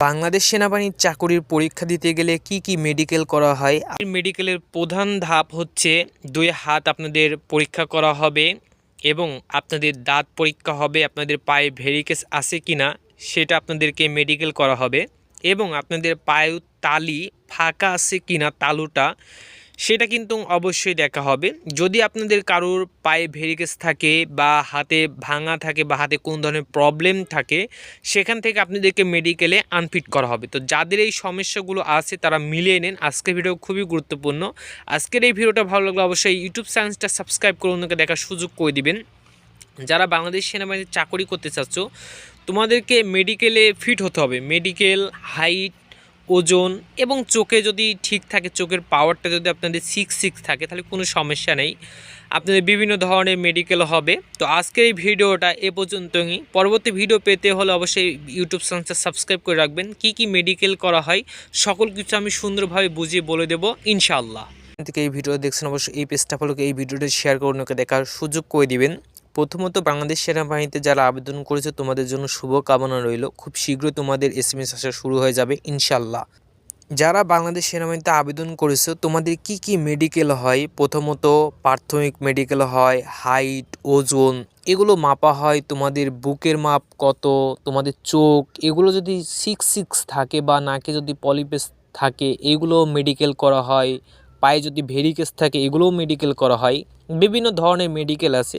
বাংলাদেশ সেনাবাহিনীর চাকরির পরীক্ষা দিতে গেলে কি কি মেডিকেল করা হয়? মেডিকেলের প্রধান ধাপ হচ্ছে দুই হাত আপনাদের পরীক্ষা করা হবে এবং আপনাদের দাঁত পরীক্ষা হবে, আপনাদের পায়ে ভেরিকেস আছে কি না সেটা আপনাদেরকে মেডিকেল করা হবে এবং আপনাদের পায়ে তালি ফাঁকা আছে কি না তালুটা সেটা কিন্তু অবশ্যই দেখা হবে। যদি আপনাদের কারোর পায়ে ভেরিকেস থাকে বা হাতে ভাঙা থাকে বা হাতে কোন ধরনের প্রবলেম থাকে, সেখান থেকে আপনাদেরকে মেডিকেলে আনফিট করা হবে। তো যাদের এই সমস্যাগুলো আছে, তারা মিলিয়ে নেন। আজকের ভিডিও খুবই গুরুত্বপূর্ণ। আজকের এই ভিডিওটা ভালো লাগলে অবশ্যই ইউটিউব চ্যানেলটা সাবস্ক্রাইব করে অন্যকে দেখার সুযোগ করে দিবেন। যারা বাংলাদেশ সেনাবাহিনীতে চাকরি করতে চাচ্ছ, তোমাদেরকে মেডিকেলে ফিট হতে হবে। মেডিকেল হাইট ওজন এবং চোখে যদি ঠিক থাকে, চোখের পাওয়ারটা যদি আপনাদের সিক্স সিক্স থাকে, তাহলে কোনো সমস্যা নেই। আপনাদের বিভিন্ন ধরনের মেডিকেল হবে। তো আজকের এই ভিডিওটা এ পর্যন্তই। পরবর্তী ভিডিও পেতে হলে অবশ্যই ইউটিউব চ্যানেলটা সাবস্ক্রাইব করে রাখবেন। কি কি মেডিকেল করা হয়, সকল কিছু আমি সুন্দরভাবে বুঝিয়ে বলে দেবো, ইনশাআল্লাহ। থেকে এই ভিডিও দেখছেন অবশ্যই, এই পেজটা ফলোকে এই ভিডিওটা শেয়ার করে ওনাকে দেখার সুযোগ করে দিবেন। প্রথমত বাংলাদেশ সেনাবাহিনীতে যারা আবেদন করেছে, তোমাদের জন্য শুভকামনা রইল। খুব শীঘ্রই তোমাদের এস এম এস আসা শুরু হয়ে যাবে ইনশাল্লাহ যারা বাংলাদেশ সেনাবাহিনীতে আবেদন করেছ, তোমাদের কি কি মেডিকেল হয়? প্রথমত প্রাথমিক মেডিকেল হয় হাইট ওজন, এগুলো মাপা হয় তোমাদের বুকের মাপ কত, তোমাদের চোখ, এগুলো যদি সিক্স সিক্স থাকে বা নাকে যদি পলিপেস থাকে, এগুলো মেডিকেল করা হয়। পায়ে যদি ভেরিকেস থাকে, এগুলোও মেডিকেল করা হয়। বিভিন্ন ধরনের মেডিকেল আছে।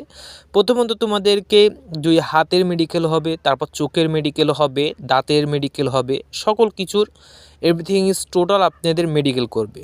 প্রথমত তোমাদেরকে দুই হাতের মেডিকেল হবে, তারপর চোখের মেডিকেল হবে, দাঁতের মেডিকেল হবে, সকল কিছুর এভরিথিং ইজ টোটাল আপনাদের মেডিকেল করবে।